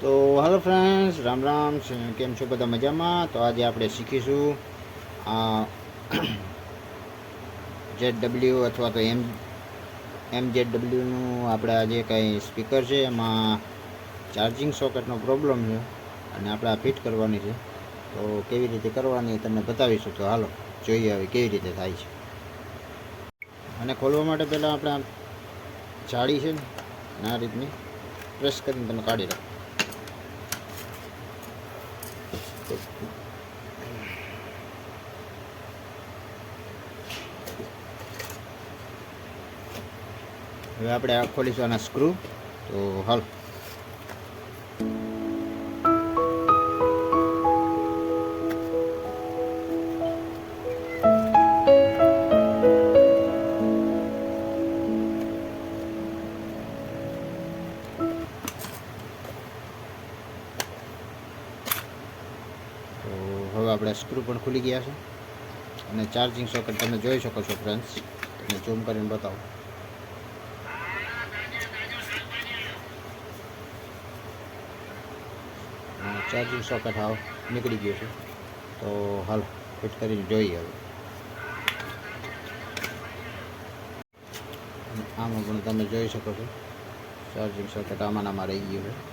તો હાલો ફ્રેન્ડ્સ રામ રામ કેમ છો બધા મજામાં? તો આજે આપણે શીખીશું જેડ ડબલ્યુ અથવા તો એમ એમ જેડ ડબલ્યુનું આપણે આજે કંઈ સ્પીકર છે, એમાં ચાર્જિંગ સોકેટનો પ્રોબ્લેમ છે અને આપણે આ ફિટ કરવાની છે. તો કેવી રીતે કરવાની તમને બતાવીશું. તો હાલો, જોઈએ હવે કેવી રીતે થાય છે. અને ખોલવા માટે પહેલાં આપણે જાળી છે ને, આ રીતની પ્રેસ કરીને તમે કાઢી રાખો. હવે આપણે આ ખોલીશું આના સ્ક્રૂ તો હાલ. હવે આપણે સ્ક્રૂ પણ ખુલી ગયા છે. અને ચાર્જિંગ સોકેટ તમે જોઈ શકો છો ફ્રેન્ડ્સ તમને ઝૂમ કરીને બતાવો. ચાર્જિંગ સોકેટ હાવ નીકળી ગયું છે. તો હાલ ફિટ કરીને જોઈએ હવે. આમાં પણ તમે જોઈ શકો છો. ચાર્જિંગ સોકેટ આમાં આમાં રહી ગયું છે હાલો.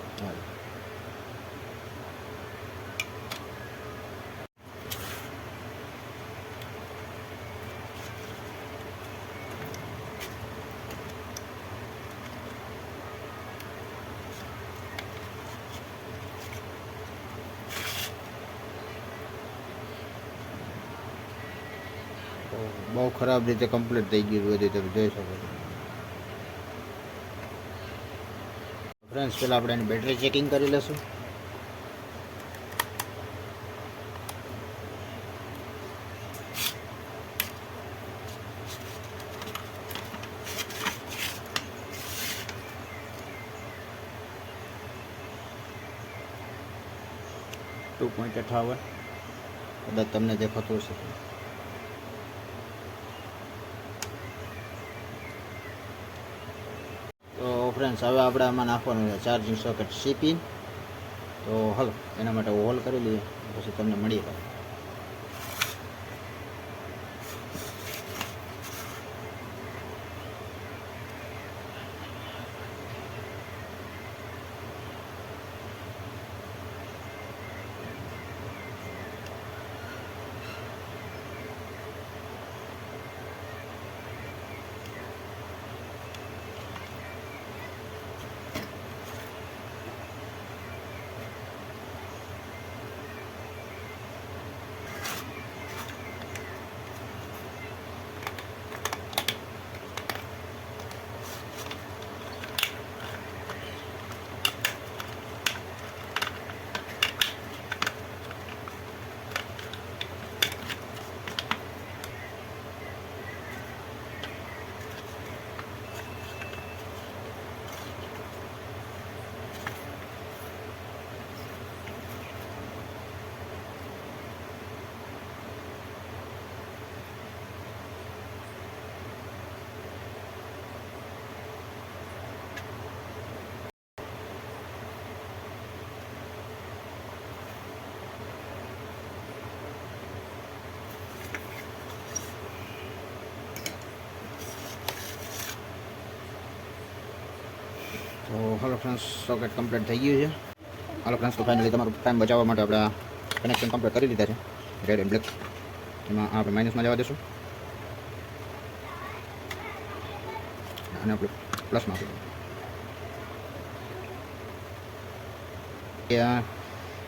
તો બહુ ખરાબ રીતે કમ્પ્લીટ થઈ ગયું બધું તમે જોઈ શકો છો. ફ્રેન્ડ્સ, પહેલાં આપણે એની બેટરી ચેકિંગ કરી લઈશું. ટુ પોઈન્ટ અઠાવન. કદાચ તમને દેખાતું હશે તો ફ્રેન્ડ્સ હવે આપણે આમાં નાખવાનું છે ચાર્જિંગ સોકેટ સીપી તો હલો, એના માટે હોલ કરી લઈએ, પછી તમને મળીએ. તો હાલો ફ્રેન્ડ્સ સોકેટ કમ્પ્લીટ થઈ ગયું છે. હાલો ફ્રેન્ડ્સ તો ફાઇનલી તમારું ટાઈમ બચાવવા માટે આપણે કનેક્શન કમ્પ્લીટ કરી દીધા છે. રેડ એન્ડ બ્લેક એમાં આપણે માઇનસમાં જવા દેશું. અને આપણે પ્લસમાં આપી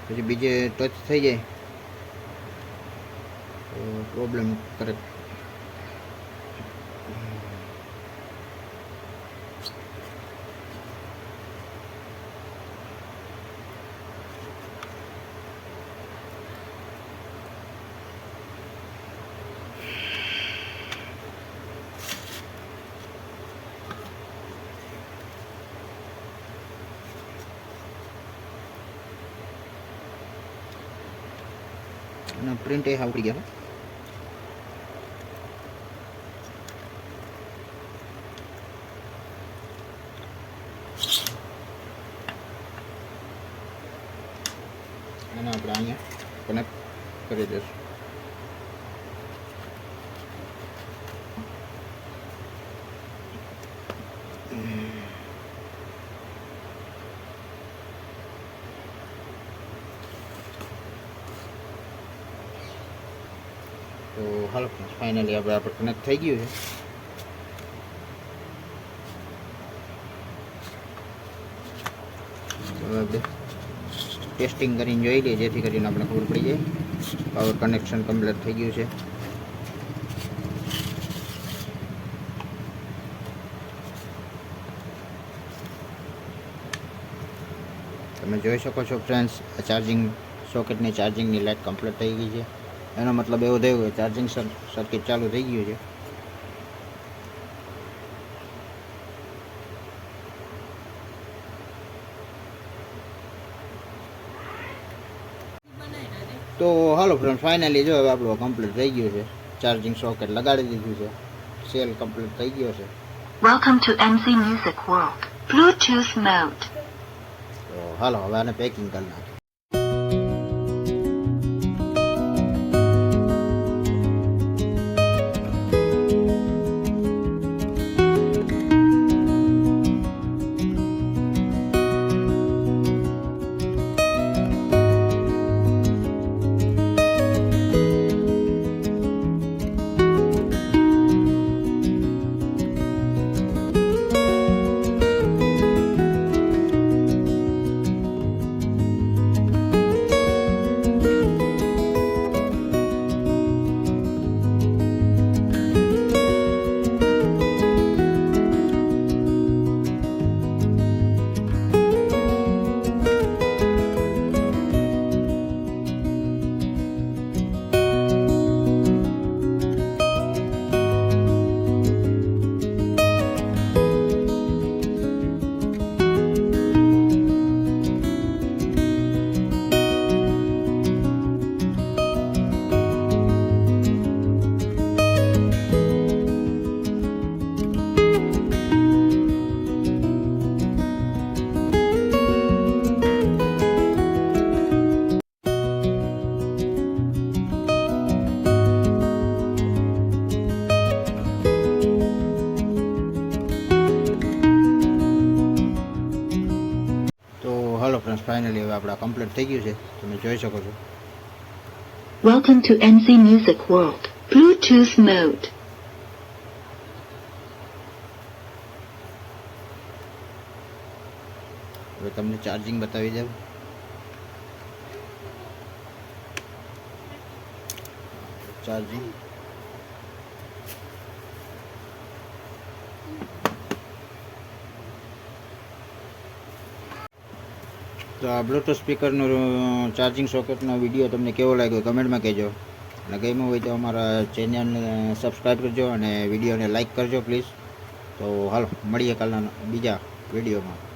પછી બીજે ટચ થઈ જાય. તો પ્રોબ્લેમ કરે. Print a house together. And I'll brand you it. તો હાલો ફાઇનલી આપણે આપણે કનેક્ટ થઈ ગયું છે. આપણે ટેસ્ટિંગ કરીને જોઈ લઈએ, જેથી કરીને આપણે ખબર પડી જાય. પાવર કનેક્શન કમ્પ્લીટ થઈ ગયું છે. તમે જોઈ શકો છો ફ્રેન્ડ્સ ચાર્જિંગ સોકેટની ચાર્જિંગની લાઇટ કમ્પ્લીટ થઈ ગઈ છે. એનો મતલબ એવો થયો કે ચાર્જિંગ સર્કિટ ચાલુ થઈ ગયું છે. તો હાલો ફ્રેન્ડ ફાઇનલી જો હવે આપણું કમ્પ્લીટ થઈ ગયું છે. ચાર્જિંગ સોકેટ લગાડી દીધું છે. સેલ કમ્પ્લીટ થઈ ગયો છે. Welcome to MC music world Bluetooth mode તો હાલો હવે આને પેકિંગ કરી નાખીએ. હાલો ફાઇનલી હવે આપણા કમ્પ્લીટ થઈ ગયું છે. તમે જોઈ શકો છો. Welcome to NC music world Bluetooth mode હવે તમને ચાર્જિંગ બતાવી દઉં. ચાર્જિંગ તો આ બ્લૂટૂથ સ્પીકરનો ચાર્જિંગ સોકેટનો વીડિયો તમને કેવો લાગ્યો? કમેન્ટમાં કહેજો. અને ગમ્યું હોય તો અમારા ચેનલને સબસ્ક્રાઈબ કરજો અને વિડીયોને લાઇક કરજો પ્લીઝ તો હાલો, મળીએ કાલના બીજા વિડીયોમાં